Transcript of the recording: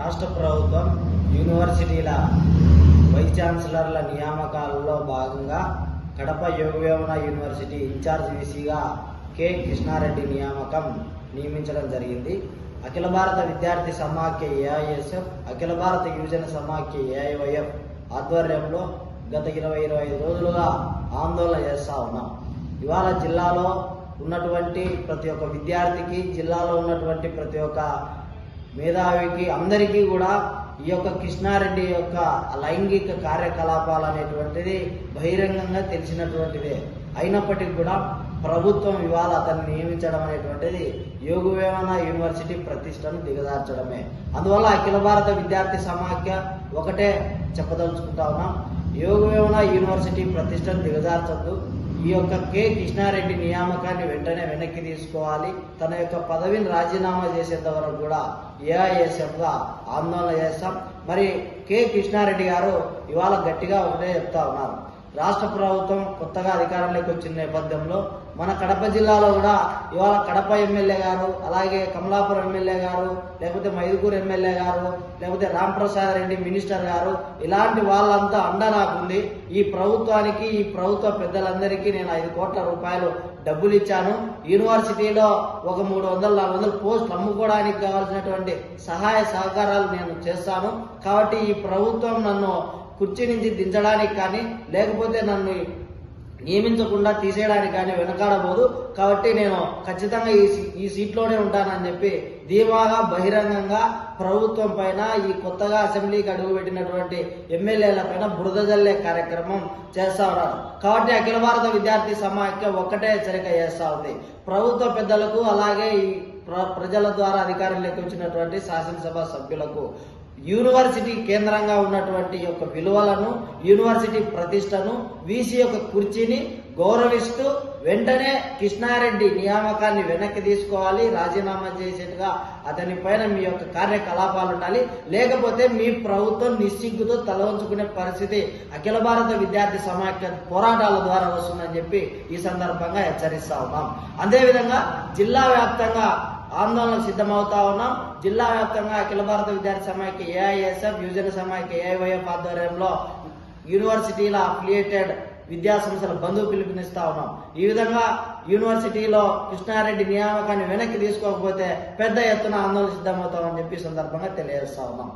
రాష్ట్ర ప్రభుత్వం యూనివర్సిటీల వైస్ ఛాన్సలర్ల నియామకాలలో భాగంగా కడప యోగవేమన యూనివర్సిటీ ఇన్ఛార్జ్ వీసీగా కె కృష్ణారెడ్డి నియామకం నియమించడం జరిగింది. అఖిల భారత విద్యార్థి సమాఖ్య ఏఐఎస్ఎఫ్ అఖిల భారత యువజన సమాఖ్య ఏఐవైఎఫ్ ఆధ్వర్యంలో గత ఇరవై ఇరవై ఐదు రోజులుగా ఆందోళన చేస్తూ ఉన్నాం. ఇవాళ జిల్లాలో ఉన్నటువంటి ప్రతి ఒక్క విద్యార్థికి జిల్లాలో ఉన్నటువంటి ప్రతి ఒక్క మేధావికి అందరికీ కూడా ఈ యొక్క కృష్ణారెడ్డి యొక్క లైంగిక కార్యకలాపాలు అనేటువంటిది బహిరంగంగా తెలిసినటువంటిదే అయినప్పటికీ కూడా ప్రభుత్వం ఇవాళ అతన్ని నియమించడం అనేటువంటిది యోగవేమన యూనివర్సిటీ ప్రతిష్టను దిగదార్చడమే. అందువల్ల అఖిల భారత విద్యార్థి సమాఖ్య ఒకటే చెప్పదలుచుకుంటా ఉన్నాం. యోగవేమన యూనివర్సిటీ ప్రతిష్టను దిగదార్చద్దు. ఈ యొక్క కె కృష్ణారెడ్డి నియామకాన్ని వెంటనే వెనక్కి తీసుకోవాలి. తన యొక్క పదవిని రాజీనామా చేసేంత వరకు కూడా ఏఐఎస్ఎఫ్గా ఆందోళన చేస్తాం. మరి కె కృష్ణారెడ్డి గారు ఇవాళ గట్టిగా ఒకటే చెప్తా ఉన్నారు. రాష్ట్ర ప్రభుత్వం కొత్తగా అధికారంలోకి వచ్చిన నేపథ్యంలో మన కడప జిల్లాలో కూడా ఇవాళ కడప ఎమ్మెల్యే గారు అలాగే కమలాపురం ఎమ్మెల్యే గారు లేకపోతే మైదుకూరు ఎమ్మెల్యే గారు లేకపోతే రాంప్రసాద్ రెడ్డి మినిస్టర్ గారు ఇలాంటి వాళ్ళంతా అండ నాకుంది ఈ ప్రభుత్వానికి ఈ ప్రభుత్వ పెద్దలందరికీ నేను ఐదు కోట్ల రూపాయలు డబ్బులు ఇచ్చాను. యూనివర్సిటీలో ఒక మూడు వందల నాలుగు వందల పోస్టులు అమ్ముకోవడానికి కావాల్సినటువంటి సహాయ సహకారాలు నేను చేస్తాను. కాబట్టి ఈ ప్రభుత్వం నన్ను కుర్చీ నుంచి దించడానికి కానీ లేకపోతే నన్ను నియమించకుండా తీసేయడానికి కానీ వెనకాడబోదు. కాబట్టి నేను ఖచ్చితంగా ఈ ఈ సీట్లోనే ఉంటానని చెప్పి ధీమాగా బహిరంగంగా ప్రభుత్వం పైన ఈ కొత్తగా అసెంబ్లీకి అడుగుపెట్టినటువంటి ఎమ్మెల్యేల పైన బురద జల్లే కార్యక్రమం చేస్తా ఉన్నారు. కాబట్టి అఖిల భారత విద్యార్థి సమాఖ్య ఒక్కటే హెచ్చరిక చేస్తా ఉంది. ప్రభుత్వ పెద్దలకు అలాగే ఈ ప్ర- ప్రజల ద్వారా అధికారంలోకి వచ్చినటువంటి శాసనసభ సభ్యులకు యూనివర్సిటీ కేంద్రంగా ఉన్నటువంటి యొక్క విలువలను యూనివర్సిటీ ప్రతిష్టను వీసీ యొక్క కుర్చీని గౌరవిస్తూ వెంటనే కృష్ణారెడ్డి నియామకాన్ని వెనక్కి తీసుకోవాలి రాజీనామా చేసేట్టుగా అతని పైన మీ యొక్క కార్యకలాపాలు ఉండాలి. లేకపోతే మీ ప్రభుత్వం నిస్సిగ్గుతో తలవంచుకునే పరిస్థితి అఖిల భారత విద్యార్థి సమాఖ్య పోరాటాల ద్వారా వస్తుందని చెప్పి ఈ సందర్భంగా హెచ్చరిస్తా ఉన్నాం. అదేవిధంగా జిల్లా వ్యాప్తంగా ఆందోళనకు సిద్ధమవుతా ఉన్నాం. జిల్లా వ్యాప్తంగా అఖిల భారత విద్యార్థి సమాఖ్య ఏఐఎస్ఎఫ్ యువజన సమాఖ్య ఏఐవైఎఫ్ ఆధ్వర్యంలో యూనివర్సిటీల అఫిలియేటెడ్ విద్యా సంస్థల బంధువు పిలుపునిస్తా ఉన్నాం. ఈ విధంగా యూనివర్సిటీలో కృష్ణారెడ్డి నియామకాన్ని వెనక్కి తీసుకోకపోతే పెద్ద ఎత్తున ఆందోళన సిద్ధమవుతామని చెప్పి సందర్భంగా తెలియజేస్తా ఉన్నాం.